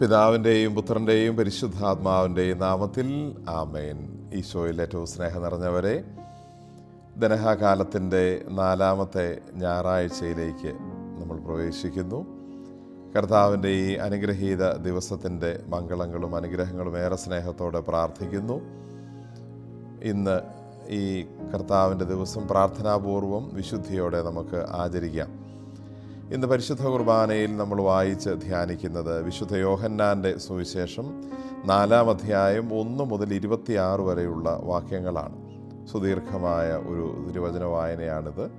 പിതാവിന്റെയും പുത്രന്റെയും പരിശുദ്ധാത്മാവിന്റെയും നാമത്തിൽ ആമേൻ. ഈശോയിൽ ഏറ്റവും സ്നേഹം നിറഞ്ഞവരെ ദനഹാകാലത്തിന്റെ നാലാമത്തെ ഞായറാഴ്ചയിലേക്ക് നമ്മൾ പ്രവേശിക്കുന്നു. കർത്താവിന്റെ ഈ അനുഗ്രഹീത ദിവസത്തിന്റെ മംഗളങ്ങളും അനുഗ്രഹങ്ങളും ഏറെ സ്നേഹത്തോടെ പ്രാർത്ഥിക്കുന്നു. ഇന്ന് ഈ കർത്താവിന്റെ ദിവസം പ്രാർത്ഥനാപൂർവം വിശുദ്ധിയോടെ നമുക്ക് ആചരിക്കാം. ഇന്ന് പരിശുദ്ധ കുർബാനയിൽ നമ്മൾ വായിച്ച് ധ്യാനിക്കുന്നത് വിശുദ്ധ യോഹന്നാന്റെ സുവിശേഷം നാലാം അധ്യായം ഒന്ന് മുതൽ ഇരുപത്തിയാറ് വരെയുള്ള വാക്യങ്ങളാണ്. സുദീർഘമായ ഒരു തിരുവചന വായനയാണിത്.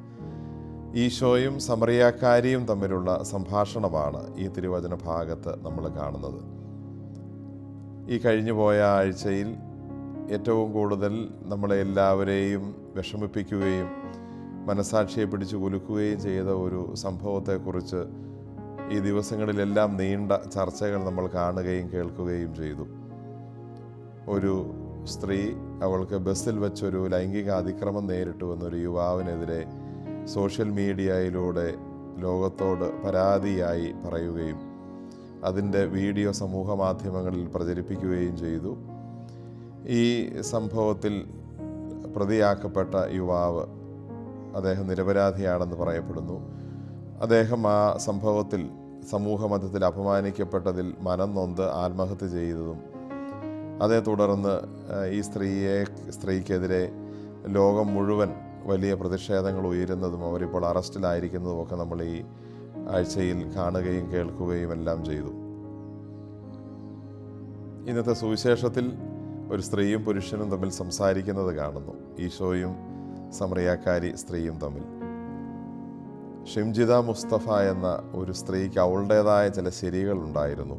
ഈശോയും സമറിയാക്കാരിയും തമ്മിലുള്ള സംഭാഷണമാണ് ഈ തിരുവചന ഭാഗത്ത് നമ്മൾ കാണുന്നത്. ഈ കഴിഞ്ഞു പോയ ആഴ്ചയിൽ ഏറ്റവും കൂടുതൽ നമ്മളെ എല്ലാവരെയും വിഷമിപ്പിക്കുകയും മനസാക്ഷിയെ പിടിച്ചു കുലുക്കുകയും ചെയ്ത ഒരു സംഭവത്തെക്കുറിച്ച് ഈ ദിവസങ്ങളിലെല്ലാം നീണ്ട ചർച്ചകൾ നമ്മൾ കാണുകയും കേൾക്കുകയും ചെയ്തു. ഒരു സ്ത്രീ അവൾക്ക് ബസ്സിൽ വെച്ചൊരു ലൈംഗിക അതിക്രമം നേരിട്ടു എന്നൊരു യുവാവിനെതിരെ സോഷ്യൽ മീഡിയയിലൂടെ ലോകത്തോട് പരാതിയായി പറയുകയും അതിന്റെ വീഡിയോ സമൂഹ മാധ്യമങ്ങളിൽ പ്രചരിപ്പിക്കുകയും ചെയ്തു. ഈ സംഭവത്തിൽ പ്രതിയാക്കപ്പെട്ട യുവാവ് അദ്ദേഹം നിരപരാധിയാണെന്ന് പറയപ്പെടുന്നു. അദ്ദേഹം ആ സംഭവത്തിൽ സമൂഹമധ്യത്തിൽ അപമാനിക്കപ്പെട്ടതിൽ മനം നൊന്ത് ആത്മഹത്യ ചെയ്തതും അതേ തുടർന്ന് ഈ സ്ത്രീയെ സ്ത്രീക്കെതിരെ ലോകം മുഴുവൻ വലിയ പ്രതിഷേധങ്ങൾ ഉയരുന്നതും അവരിപ്പോൾ അറസ്റ്റിലായിരിക്കുന്നതും ഒക്കെ നമ്മൾ ഈ ആഴ്ചയിൽ കാണുകയും കേൾക്കുകയും എല്ലാം ചെയ്തു. ഇന്നത്തെ സുവിശേഷത്തിൽ ഒരു സ്ത്രീയും പുരുഷനും തമ്മിൽ സംസാരിക്കുന്നത് കാണുന്നു. ഈശോയും സമറിയാക്കാരി സ്ത്രീയും തമ്മിൽ. ഷിംജിത മുസ്തഫ എന്ന ഒരു സ്ത്രീക്ക് അവളുടേതായ ചില ശരികളുണ്ടായിരുന്നു.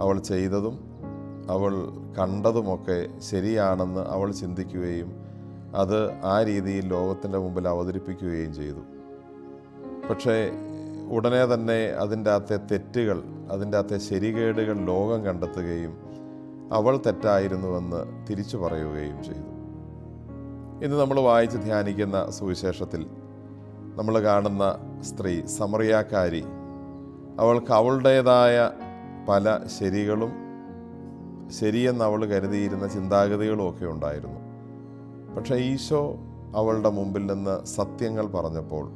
അവൾ ചെയ്തതും അവൾ കണ്ടതുമൊക്കെ ശരിയാണെന്ന് അവൾ ചിന്തിക്കുകയും അത് ആ രീതിയിൽ ലോകത്തിന്റെ മുമ്പിൽ അവതരിപ്പിക്കുകയും ചെയ്തു. പക്ഷേ ഉടനെ തന്നെ അതിന്റെ അകത്തെ തെറ്റുകൾ അതിന്റെ അകത്തെ ശരികേടുകൾ ലോകം കണ്ടെത്തുകയും അവൾ തെറ്റായിരുന്നുവെന്ന് തിരിച്ചു പറയുകയും ചെയ്തു. ഇന്ന് നമ്മൾ വായിച്ച് ധ്യാനിക്കുന്ന സുവിശേഷത്തിൽ നമ്മൾ കാണുന്ന സ്ത്രീ സമറിയാക്കാരി. അവൾക്ക് അവളുടേതായ പല ശരികളും ശരിയെന്ന് അവൾ കരുതിയിരുന്ന ചിന്താഗതികളും ഒക്കെ ഉണ്ടായിരുന്നു. പക്ഷേ ഈശോ അവളുടെ മുമ്പിൽ നിന്ന് സത്യങ്ങൾ പറഞ്ഞപ്പോൾ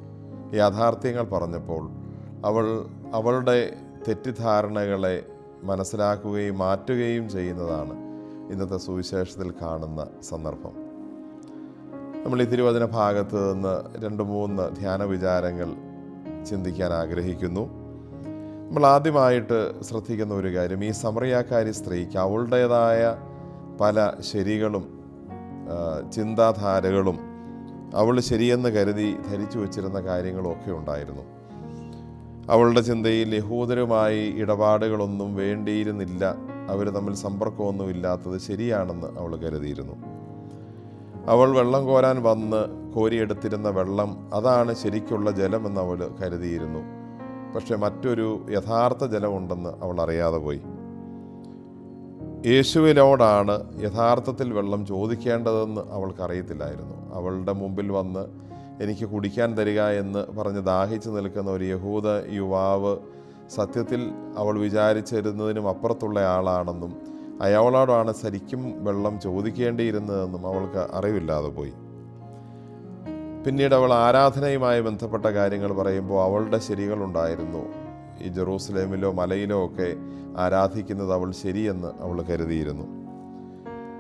യാഥാർത്ഥ്യങ്ങൾ പറഞ്ഞപ്പോൾ അവൾ അവളുടെ തെറ്റിദ്ധാരണകളെ മനസ്സിലാക്കുകയും മാറ്റുകയും ചെയ്യുന്നതാണ് ഇന്നത്തെ സുവിശേഷത്തിൽ കാണുന്ന സന്ദർഭം. നമ്മൾ ഈ തിരുവചന ഭാഗത്ത് നിന്ന് രണ്ട് മൂന്ന് ധ്യാന വിചാരങ്ങൾ ചിന്തിക്കാൻ ആഗ്രഹിക്കുന്നു. നമ്മൾ ആദ്യമായിട്ട് ശ്രദ്ധിക്കുന്ന ഒരു കാര്യം ഈ സമറിയാക്കാരി സ്ത്രീക്ക് അവളുടേതായ പല ശരികളും ചിന്താധാരകളും അവൾ ശരിയെന്ന് കരുതി ധരിച്ചു വച്ചിരുന്ന കാര്യങ്ങളൊക്കെ ഉണ്ടായിരുന്നു. അവളുടെ ചിന്തയിൽ യഹൂദരുമായി ഇടപാടുകളൊന്നും വേണ്ടിയിരുന്നില്ല. അവർ തമ്മിൽ സമ്പർക്കമൊന്നും ഇല്ലാത്തത് ശരിയാണെന്ന് അവൾ കരുതിയിരുന്നു. അവൾ വെള്ളം കോരാൻ വന്ന് കോരിയെടുത്തിരുന്ന വെള്ളം അതാണ് ശരിക്കുള്ള ജലമെന്ന് അവൾ കരുതിയിരുന്നു. പക്ഷെ മറ്റൊരു യഥാർത്ഥ ജലമുണ്ടെന്ന് അവൾ അറിയാതെ പോയി. യേശുവിനോടാണ് യഥാർത്ഥത്തിൽ വെള്ളം ചോദിക്കേണ്ടതെന്ന് അവൾക്കറിയത്തില്ലായിരുന്നു. അവളുടെ മുമ്പിൽ വന്ന് എനിക്ക് കുടിക്കാൻ തരിക എന്ന് പറഞ്ഞ് ദാഹിച്ചു നിൽക്കുന്ന ഒരു യഹൂദ യുവാവ് സത്യത്തിൽ അവൾ വിചാരിച്ചിരുന്നതിനും അപ്പുറത്തുള്ള ആളാണെന്നും അയാളോടാണ് ശരിക്കും വെള്ളം ചോദിക്കേണ്ടിയിരുന്നതെന്നും അവൾക്ക് അറിവില്ലാതെ പോയി. പിന്നീട് അവൾ ആരാധനയുമായി ബന്ധപ്പെട്ട കാര്യങ്ങൾ പറയുമ്പോൾ അവളുടെ ശരികളുണ്ടായിരുന്നു ഈ ജെറൂസലേമിലോ മലയിലോ ഒക്കെ ആരാധിക്കുന്നത് അവൾ ശരിയെന്ന് അവൾ കരുതിയിരുന്നു.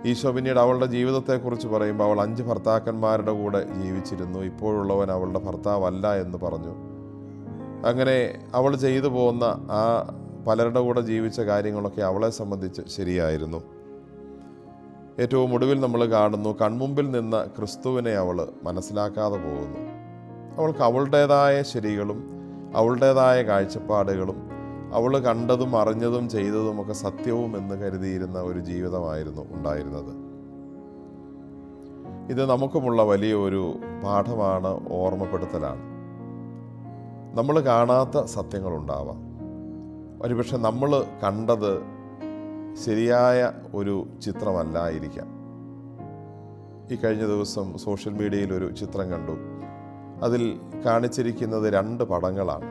ഈശോ പിന്നീട് അവളുടെ ജീവിതത്തെക്കുറിച്ച് പറയുമ്പോൾ അവൾ അഞ്ച് ഭർത്താക്കന്മാരുടെ കൂടെ ജീവിച്ചിരുന്നു. ഇപ്പോഴുള്ളവൻ അവളുടെ ഭർത്താവല്ല എന്ന് പറഞ്ഞു. അങ്ങനെ അവൾ ചെയ്തു പോകുന്ന ആ പലരുടെ കൂടെ ജീവിച്ച കാര്യങ്ങളൊക്കെ അവളെ സംബന്ധിച്ച് ശരിയായിരുന്നു. ഏറ്റവും ഒടുവിൽ നമ്മൾ കാണുന്നു കൺമുമ്പിൽ നിന്ന ക്രിസ്തുവിനെ അവൾ മനസ്സിലാക്കാതെ പോകുന്നു. അവൾക്ക് അവളുടേതായ ശരികളും അവളുടേതായ കാഴ്ചപ്പാടുകളും അവൾ കണ്ടതും അറിഞ്ഞതും ചെയ്തതുമൊക്കെ സത്യവും എന്ന് കരുതിയിരുന്ന ഒരു ജീവിതമായിരുന്നു ഉണ്ടായിരുന്നത്. ഇത് നമുക്കുമുള്ള വലിയ ഒരു പാഠമാണ് ഓർമ്മപ്പെടുത്തലാണ്. നമ്മൾ കാണാത്ത സത്യങ്ങളുണ്ടാവാം. ഒരുപക്ഷെ നമ്മൾ കണ്ടത് ശരിയായ ഒരു ചിത്രമല്ലായിരിക്കാം. ഈ കഴിഞ്ഞ ദിവസം സോഷ്യൽ മീഡിയയിൽ ഒരു ചിത്രം കണ്ടു. അതിൽ കാണിച്ചിരിക്കുന്നത് രണ്ട് പടങ്ങളാണ്.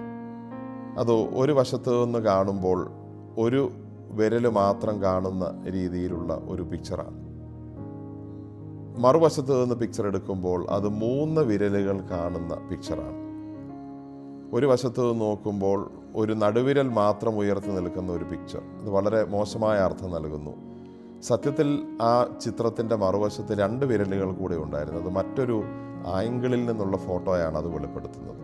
അത് ഒരു വശത്ത് നിന്ന് കാണുമ്പോൾ ഒരു വിരൽ മാത്രം കാണുന്ന രീതിയിലുള്ള ഒരു പിക്ചറാണ് മറുവശത്ത് നിന്ന് പിക്ചർ എടുക്കുമ്പോൾ അത് മൂന്ന് വിരലുകൾ കാണുന്ന പിക്ചറാണ് ഒരു വശത്ത് നോക്കുമ്പോൾ ഒരു നടുവിരൽ മാത്രം ഉയർത്തി നിൽക്കുന്ന ഒരു പിക്ചർ അത് വളരെ മോശമായ അർത്ഥം നൽകുന്നു. സത്യത്തിൽ ആ ചിത്രത്തിന്റെ മറുവശത്ത് രണ്ട് വിരലുകൾ കൂടെ ഉണ്ടായിരുന്നു. അത് മറ്റൊരു ആംഗിളിൽ നിന്നുള്ള ഫോട്ടോയാണ് അത് വെളിപ്പെടുത്തുന്നത്.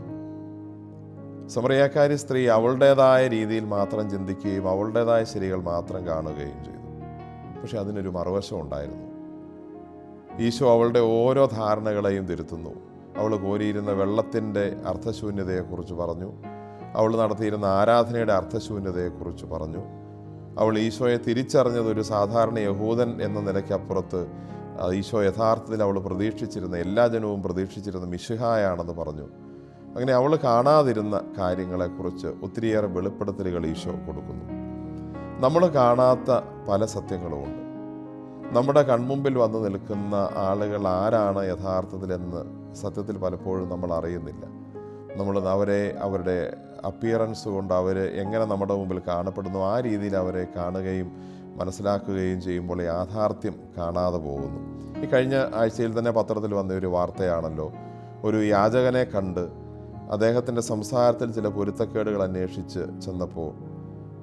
സമറിയാക്കാരി സ്ത്രീ അവളുടേതായ രീതിയിൽ മാത്രം ചിന്തിക്കുകയും അവളുടേതായ ശരികൾ മാത്രം കാണുകയും ചെയ്തു. പക്ഷെ അതിനൊരു മറുവശം ഉണ്ടായിരുന്നു. ഈശോ അവളുടെ ഓരോ ധാരണകളെയും തിരുത്തുന്നു. അവൾ കോരിയിരുന്ന വെള്ളത്തിന്റെ അർത്ഥശൂന്യതയെക്കുറിച്ച് പറഞ്ഞു. അവൾ നടത്തിയിരുന്ന ആരാധനയുടെ അർത്ഥശൂന്യതയെക്കുറിച്ച് പറഞ്ഞു. അവൾ ഈശോയെ തിരിച്ചറിഞ്ഞത് ഒരു സാധാരണ യഹൂദൻ എന്ന നിലയ്ക്കപ്പുറത്ത് ഈശോ യഥാർത്ഥത്തിൽ അവൾ പ്രതീക്ഷിച്ചിരുന്ന എല്ലാ ജനവും പ്രതീക്ഷിച്ചിരുന്ന മിശിഹായാണെന്ന് പറഞ്ഞു. അങ്ങനെ അവൾ കാണാതിരുന്ന കാര്യങ്ങളെക്കുറിച്ച് ഒത്തിരിയേറെ വെളിപ്പെടുത്തലുകൾ ഈശോ കൊടുക്കുന്നു. നമ്മൾ കാണാത്ത പല സത്യങ്ങളുമുണ്ട്. നമ്മുടെ കൺമുമ്പിൽ വന്ന് നിൽക്കുന്ന ആളുകൾ ആരാണ് യഥാർത്ഥത്തിലെന്ന് സത്യത്തിൽ പലപ്പോഴും നമ്മൾ അറിയുന്നില്ല. നമ്മൾ അവരെ അവരുടെ അപ്പിയറൻസ് കൊണ്ട് അവർ എങ്ങനെ നമ്മുടെ മുമ്പിൽ കാണപ്പെടുന്നു ആ രീതിയിൽ അവരെ കാണുകയും മനസ്സിലാക്കുകയും ചെയ്യുമ്പോൾ യാഥാർത്ഥ്യം കാണാതെ പോകുന്നു. ഈ കഴിഞ്ഞ ആഴ്ചയിൽ തന്നെ പത്രത്തിൽ വന്ന ഒരു വാർത്തയാണല്ലോ. ഒരു യാചകനെ കണ്ട് അദ്ദേഹത്തിന്റെ സംസാരത്തിൽ ചില പൊരുത്തക്കേടുകൾ അന്വേഷിച്ച് ചെന്നപ്പോൾ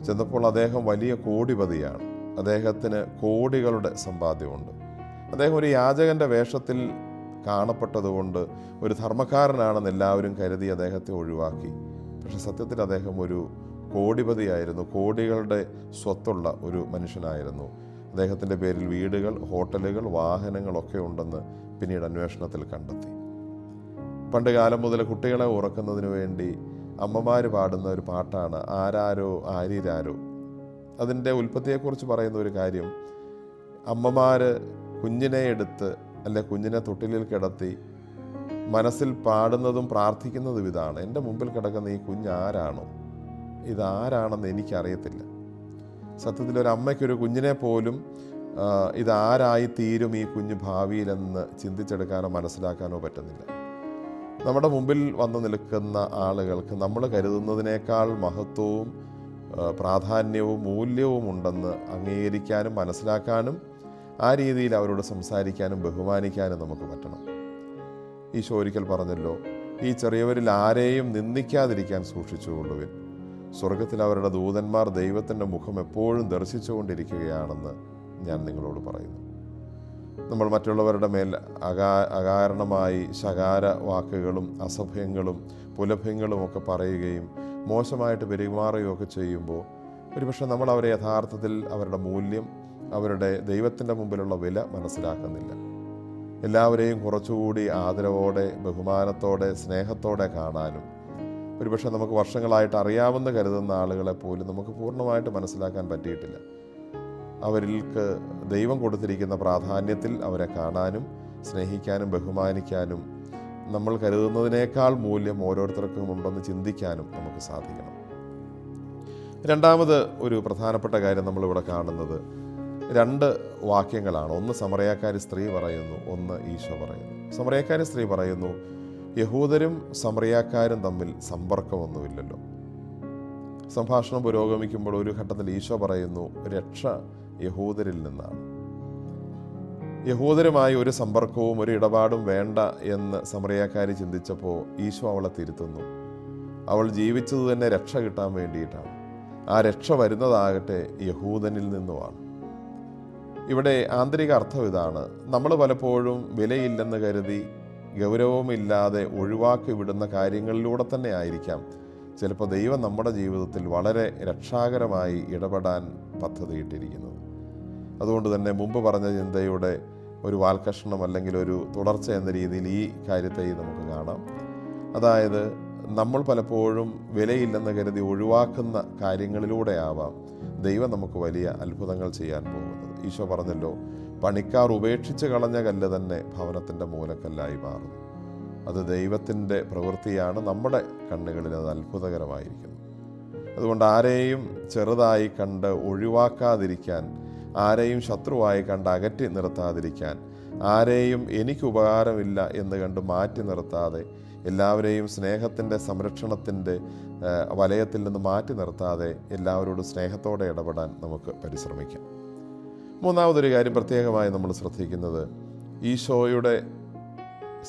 ചെന്നപ്പോൾ അദ്ദേഹം വലിയ കോടിപതിയാണ്. അദ്ദേഹത്തിന് കോടികളുടെ സമ്പാദ്യമുണ്ട്. അദ്ദേഹം ഒരു യാചകന്റെ വേഷത്തിൽ കാണപ്പെട്ടതുകൊണ്ട് ഒരു ധർമ്മക്കാരനാണെന്ന് എല്ലാവരും കരുതി അദ്ദേഹത്തെ ഒഴിവാക്കി. പക്ഷെ സത്യത്തിൽ അദ്ദേഹം ഒരു കോടിപതിയായിരുന്നു. കോടികളുടെ സ്വത്തുള്ള ഒരു മനുഷ്യനായിരുന്നു. അദ്ദേഹത്തിന്റെ പേരിൽ വീടുകൾ ഹോട്ടലുകൾ വാഹനങ്ങളൊക്കെ ഉണ്ടെന്ന് പിന്നീട് അന്വേഷണത്തിൽ കണ്ടെത്തി. പണ്ട് കാലം മുതൽ കുട്ടികളെ ഉറക്കുന്നതിന് വേണ്ടി അമ്മമാർ പാടുന്ന ഒരു പാട്ടാണ് ആരാരോ ആരിരാരോ. അതിന്റെ ഉൽപ്പത്തിയെക്കുറിച്ച് പറയുന്ന ഒരു കാര്യം. അമ്മമാർ കുഞ്ഞിനെ എടുത്ത് അല്ലെ കുഞ്ഞിനെ തൊട്ടിലിൽ കിടത്തി മനസ്സിൽ പാടുന്നതും പ്രാർത്ഥിക്കുന്നതും ഇതാണ്. എന്റെ മുമ്പിൽ കിടക്കുന്ന ഈ കുഞ്ഞാരാണോ ഇതാരാണെന്ന് എനിക്കറിയത്തില്ല. സത്യത്തിൽ ഒരു അമ്മയ്ക്കൊരു കുഞ്ഞിനെ പോലും ഇതാരായി തീരും ഈ കുഞ്ഞ് ഭാവിയിലെന്ന് ചിന്തിച്ചെടുക്കാനോ മനസ്സിലാക്കാനോ പറ്റുന്നില്ല. നമ്മുടെ മുമ്പിൽ വന്ന് നിൽക്കുന്ന ആളുകൾക്ക് നമ്മൾ കരുതുന്നതിനേക്കാൾ മഹത്വവും പ്രാധാന്യവും മൂല്യവും ഉണ്ടെന്ന് അംഗീകരിക്കാനും മനസ്സിലാക്കാനും ആ രീതിയിൽ അവരോട് സംസാരിക്കാനും ബഹുമാനിക്കാനും നമുക്ക് പറ്റണം. ഈശോ ഒരിക്കൽ പറഞ്ഞല്ലോ ഈ ചെറിയവരിൽ ആരെയും നിന്ദിക്കാതിരിക്കാൻ സൂക്ഷിച്ചുകൊള്ളുവിൻ. സ്വർഗത്തിൽ അവരുടെ ദൂതന്മാർ ദൈവത്തിന്റെ മുഖം എപ്പോഴും ദർശിച്ചുകൊണ്ടിരിക്കുകയാണെന്ന് ഞാൻ നിങ്ങളോട് പറയുന്നു. നമ്മൾ മറ്റുള്ളവരുടെ മേൽ അകാ അകാരണമായി ശകാര വാക്കുകളും അസഭ്യങ്ങളും പുലഭ്യങ്ങളും ഒക്കെ പറയുകയും മോശമായിട്ട് പെരുമാറുകയൊക്കെ ചെയ്യുമ്പോൾ ഒരുപക്ഷെ നമ്മൾ അവരെ യഥാർത്ഥത്തിൽ അവരുടെ മൂല്യം അവരുടെ ദൈവത്തിന്റെ മുമ്പിലുള്ള വില മനസ്സിലാക്കുന്നില്ല. എല്ലാവരെയും കുറച്ചുകൂടി ആദരവോടെ ബഹുമാനത്തോടെ സ്നേഹത്തോടെ കാണാനും ഒരുപക്ഷെ നമുക്ക് വർഷങ്ങളായിട്ട് അറിയാവുന്ന കരുതുന്ന ആളുകളെ പോലും നമുക്ക് പൂർണമായിട്ട് മനസ്സിലാക്കാൻ പറ്റിയിട്ടില്ല. അവരിൽക്ക് ദൈവം കൊടുത്തിരിക്കുന്ന പ്രാധാന്യത്തിൽ അവരെ കാണാനും സ്നേഹിക്കാനും ബഹുമാനിക്കാനും നമ്മൾ കരുതുന്നതിനേക്കാൾ മൂല്യം ഓരോരുത്തർക്കും ഉണ്ടെന്ന് ചിന്തിക്കാനും നമുക്ക് സാധിക്കണം. രണ്ടാമത് ഒരു പ്രധാനപ്പെട്ട കാര്യം നമ്മളിവിടെ കാണുന്നത്. രണ്ട് വാക്യങ്ങളാണ്. ഒന്ന് സമറയാക്കാരി സ്ത്രീ പറയുന്നു ഒന്ന് ഈശോ പറയുന്നു. സമറയാക്കാരി സ്ത്രീ പറയുന്നു യഹൂദരും സമറിയാക്കാരും തമ്മിൽ സമ്പർക്കമൊന്നുമില്ലല്ലോ. സംഭാഷണം പുരോഗമിക്കുമ്പോൾ ഒരു ഘട്ടത്തിൽ ഈശോ പറയുന്നു രക്ഷ യഹൂദരിൽ നിന്നാണ്. യഹൂദരുമായി ഒരു സമ്പർക്കവും ഒരു ഇടപാടും വേണ്ട എന്ന് സമറിയാക്കാരി ചിന്തിച്ചപ്പോൾ ഈശോ അവളെ തിരുത്തുന്നു. അവൾ ജീവിച്ചത് തന്നെ രക്ഷ കിട്ടാൻ വേണ്ടിയിട്ടാണ്. ആ രക്ഷ വരുന്നതാകട്ടെ യഹൂദനിൽ നിന്നുമാണ്. ഇവിടെ ആന്തരിക അർത്ഥം ഇതാണ്. നമ്മൾ പലപ്പോഴും വിലയില്ലെന്ന് കരുതി ഗൗരവമില്ലാതെ ഒഴിവാക്കി വിടുന്ന കാര്യങ്ങളിലൂടെ തന്നെ ആയിരിക്കാം. ചിലപ്പോൾ ദൈവം നമ്മുടെ ജീവിതത്തിൽ വളരെ രക്ഷാകരമായി ഇടപെടാൻ പദ്ധതിയിട്ടിരിക്കുന്നത് അതുകൊണ്ട് തന്നെ മുമ്പ് പറഞ്ഞ ചിന്തയുടെ ഒരു വാൽക്കഷണം അല്ലെങ്കിൽ ഒരു തുടർച്ച എന്ന രീതിയിൽ ഈ കാര്യത്തെ നമുക്ക് കാണാം. അതായത് നമ്മൾ പലപ്പോഴും വിലയില്ലെന്ന് കരുതി ഒഴിവാക്കുന്ന കാര്യങ്ങളിലൂടെ ആവാം ദൈവം നമുക്ക് വലിയ അത്ഭുതങ്ങൾ ചെയ്യാൻ പോകുന്നത്. ഈശോ പറഞ്ഞല്ലോ പണിക്കാർ ഉപേക്ഷിച്ച് കളഞ്ഞ കല്ല് തന്നെ ഭവനത്തിന്റെ മൂലക്കല്ലായി മാറുന്നു. അത് ദൈവത്തിന്റെ പ്രവൃത്തിയാണ് നമ്മുടെ കണ്ണുകളിൽ അത് അത്ഭുതകരമായിരിക്കുന്നത് അതുകൊണ്ട് ആരെയും ചെറുതായി കണ്ട് ഒഴിവാക്കാതിരിക്കാൻ ആരെയും ശത്രുവായി കണ്ട് അകറ്റി നിർത്താതിരിക്കാൻ. ആരെയും എനിക്ക് ഉപകാരമില്ല എന്ന് കണ്ട് മാറ്റി നിർത്താതെ എല്ലാവരെയും സ്നേഹത്തിന്റെ സംരക്ഷണത്തിന്റെ വലയത്തിൽ നിന്ന് മാറ്റി നിർത്താതെ എല്ലാവരോടും സ്നേഹത്തോടെ ഇടപെടാൻ നമുക്ക് പരിശ്രമിക്കാം. മൂന്നാമതൊരു കാര്യം പ്രത്യേകമായി നമ്മൾ ശ്രദ്ധിക്കുന്നത് ഈശോയുടെ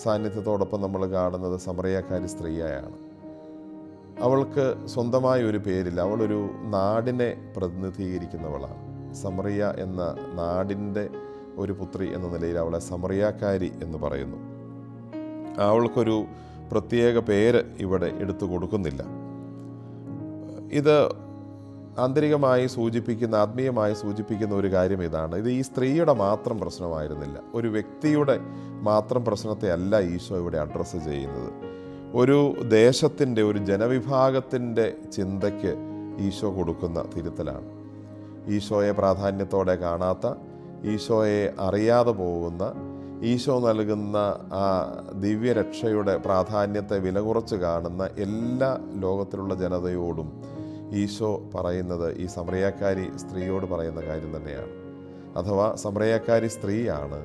സാന്നിധ്യത്തോടൊപ്പം നമ്മൾ കാണുന്നത് സമറിയക്കാരി സ്ത്രീയായാണ്. അവൾക്ക് സ്വന്തമായ ഒരു പേരില്ല അവളൊരു നാടിനെ പ്രതിനിധീകരിക്കുന്നവളാണ്. സമറിയ എന്ന നാടിന്റെ ഒരു പുത്രി എന്ന നിലയിൽ അവളെ സമറിയാക്കാരി എന്ന് പറയുന്നു. അവൾക്കൊരു പ്രത്യേക പേര് ഇവിടെ എടുത്തു കൊടുക്കുന്നില്ല. ഇത് ആന്തരികമായി സൂചിപ്പിക്കുന്ന ആത്മീയമായി സൂചിപ്പിക്കുന്ന ഒരു കാര്യം ഇതാണ്. ഇത് ഈ സ്ത്രീയുടെ മാത്രം പ്രശ്നമായിരുന്നില്ല. ഒരു വ്യക്തിയുടെ മാത്രം പ്രശ്നത്തെ അല്ല ഈശോ ഇവിടെ അഡ്രസ്സ് ചെയ്യുന്നത്. ഒരു ദേശത്തിന്റെ ഒരു ജനവിഭാഗത്തിന്റെ ചിന്തയ്ക്ക് ഈശോ കൊടുക്കുന്ന തിരുത്തലാണ്. ഈശോയെ പ്രാധാന്യത്തോടെ കാണാത്ത ഈശോയെ അറിയാതെ പോകുന്ന ഈശോ നൽകുന്ന ആ ദിവ്യരക്ഷയുടെ പ്രാധാന്യത്തെ വില കുറച്ച് കാണുന്ന എല്ലാ ലോകത്തിലുള്ള ജനതയോടും ഈശോ പറയുന്നത് ഈ സമറിയാക്കാരി സ്ത്രീയോട് പറയുന്ന കാര്യം തന്നെയാണ്. അഥവാ സമറിയാക്കാരി സ്ത്രീയാണ്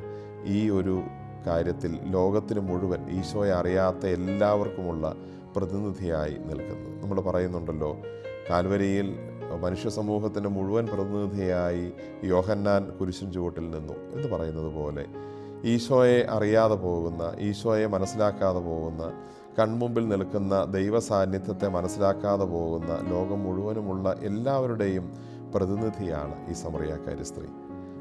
ഈ ഒരു കാര്യത്തിൽ ലോകത്തിന് മുഴുവൻ ഈശോയെ അറിയാത്ത എല്ലാവർക്കുമുള്ള പ്രതിനിധിയായി നിൽക്കുന്നത്. നമ്മൾ പറയുന്നുണ്ടല്ലോ കാൽവരിയിൽ മനുഷ്യ സമൂഹത്തിന്റെ മുഴുവൻ പ്രതിനിധിയായി യോഹന്നാൻ കുരിശിൻ ചുവട്ടിൽ നിന്നു എന്ന് പറയുന്നത് പോലെ ഈശോയെ അറിയാതെ പോകുന്ന ഈശോയെ മനസ്സിലാക്കാതെ പോകുന്ന കൺമുമ്പിൽ നിൽക്കുന്ന ദൈവ സാന്നിധ്യത്തെ മനസ്സിലാക്കാതെ പോകുന്ന ലോകം മുഴുവനുമുള്ള എല്ലാവരുടെയും പ്രതിനിധിയാണ് ഈ സമറിയാക്കാരി സ്ത്രീ.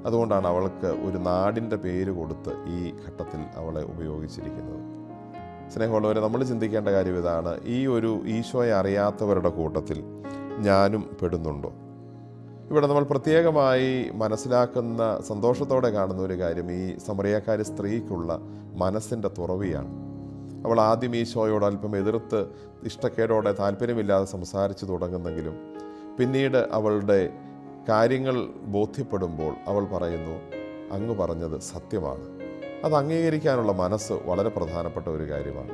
അതുകൊണ്ടാണ് അവൾക്ക് ഒരു നാടിന്റെ പേര് കൊടുത്ത് ഈ ഘട്ടത്തിൽ അവളെ ഉപയോഗിച്ചിരിക്കുന്നത്. സ്നേഹമുള്ളവരെ നമ്മൾ ചിന്തിക്കേണ്ട കാര്യം ഇതാണ്. ഈ ഒരു ഈശോയെ അറിയാത്തവരുടെ കൂട്ടത്തിൽ ഞാനും പെടുന്നുണ്ടോ? ഇവിടെ നമ്മൾ പ്രത്യേകമായി മനസ്സിലാക്കുന്ന സന്തോഷത്തോടെ കാണുന്ന ഒരു കാര്യം ഈ സമറിയക്കാരി സ്ത്രീക്കുള്ള മനസ്സിന്റെ തുറവിയാണ്. അവൾ ആദ്യം ഈശോയോട് അല്പം എതിർത്ത് ഇഷ്ടക്കേടോടെ താല്പര്യമില്ലാതെ സംസാരിച്ചു തുടങ്ങുന്നെങ്കിലും പിന്നീട് അവളുടെ കാര്യങ്ങൾ ബോധ്യപ്പെടുമ്പോൾ അവൾ പറയുന്നു അങ്ങ് പറഞ്ഞത് സത്യമാണ്. അത് അംഗീകരിക്കാനുള്ള മനസ്സ് വളരെ പ്രധാനപ്പെട്ട ഒരു കാര്യമാണ്.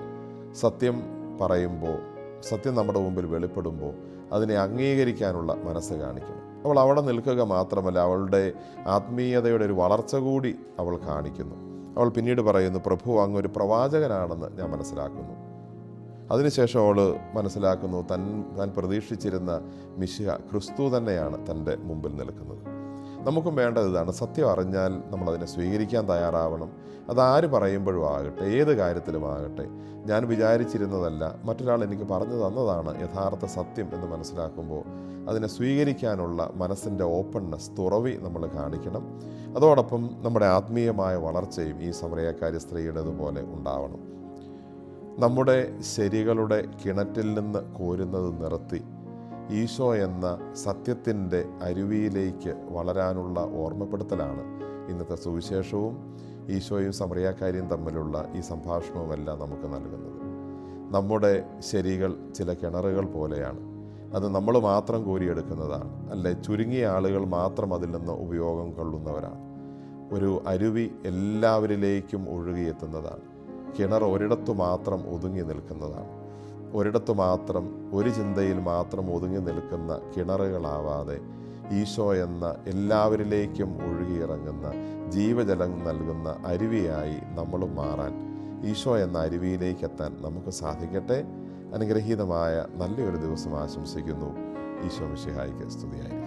സത്യം പറയുമ്പോൾ സത്യം നമ്മുടെ മുമ്പിൽ വെളിപ്പെടുമ്പോൾ അതിനെ അംഗീകരിക്കാനുള്ള മനസ്സ് കാണിക്കുന്നു അവൾ അവിടെ നിൽക്കുക മാത്രമല്ല അവളുടെ ആത്മീയതയുടെ ഒരു വളർച്ച കൂടി അവൾ കാണിക്കുന്നു. അവൾ പിന്നീട് പറയുന്നു പ്രഭു അങ്ങ് ഒരു പ്രവാചകനാണെന്ന് ഞാൻ മനസ്സിലാക്കുന്നു. അതിനുശേഷം അവൾ മനസ്സിലാക്കുന്നു തൻ താൻ പ്രതീക്ഷിച്ചിരുന്ന മിശിഹ ക്രിസ്തു തന്നെയാണ് തന്റെ മുമ്പിൽ നിൽക്കുന്നത്. നമുക്കും വേണ്ടത് ഇതാണ്. സത്യം അറിഞ്ഞാൽ നമ്മളതിനെ സ്വീകരിക്കാൻ തയ്യാറാവണം. അതാര് പറയുമ്പോഴും ആകട്ടെ ഏത് കാര്യത്തിലും ആകട്ടെ. ഞാൻ വിചാരിച്ചിരുന്നതല്ല മറ്റൊരാൾ എനിക്ക് പറഞ്ഞു തന്നതാണ് യഥാർത്ഥ സത്യം എന്ന് മനസ്സിലാക്കുമ്പോൾ അതിനെ സ്വീകരിക്കാനുള്ള മനസ്സിന്റെ ഓപ്പൺനെസ് തുറവി നമ്മൾ കാണിക്കണം. അതോടൊപ്പം നമ്മുടെ ആത്മീയമായ വളർച്ചയും ഈ സമരയക്കാരി സ്ത്രീയുടേതുപോലെ ഉണ്ടാവണം. നമ്മുടെ ശരികളുടെ കിണറ്റിൽ നിന്ന് കോരുന്നത് നിർത്തി ഈശോ എന്ന സത്യത്തിന്റെ അരുവിയിലേക്ക് വളരാനുള്ള ഓർമ്മപ്പെടുത്തലാണ് ഇന്നത്തെ സുവിശേഷവും ഈശോയും സമറിയാക്കാരിയും തമ്മിലുള്ള ഈ സംഭാഷണവുമെല്ലാം നമുക്ക് നൽകുന്നത്. നമ്മുടെ ശരികൾ ചില കിണറുകൾ പോലെയാണ്. അത് നമ്മൾ മാത്രം കോരിയെടുക്കുന്നതാണ്. അല്ലെ ചുരുങ്ങിയ ആളുകൾ മാത്രം അതിൽ നിന്ന് ഉപയോഗം കൊള്ളുന്നവരാണ്. ഒരു അരുവി എല്ലാവരിലേക്കും ഒഴുകിയെത്തുന്നതാണ്. കിണർ ഒരിടത്തു മാത്രം ഒതുങ്ങി നിൽക്കുന്നതാണ്. ഒരിടത്തു മാത്രം ഒരു ചിന്തയിൽ മാത്രം ഒതുങ്ങി നിൽക്കുന്ന കിണറുകളാവാതെ ഈശോ എന്ന എല്ലാവരിലേക്കും ഒഴുകിയിറങ്ങുന്ന ജീവജലം നൽകുന്ന അരുവിയായി നമ്മളും മാറാൻ ഈശോ എന്ന അരുവിയിലേക്ക് എത്താൻ നമുക്ക് സാധിക്കട്ടെ. അനുഗ്രഹീതമായ നല്ലൊരു ദിവസം ആശംസിക്കുന്നു. ഈശോ മിഷിഹായിക്ക് സ്തുതിയായി.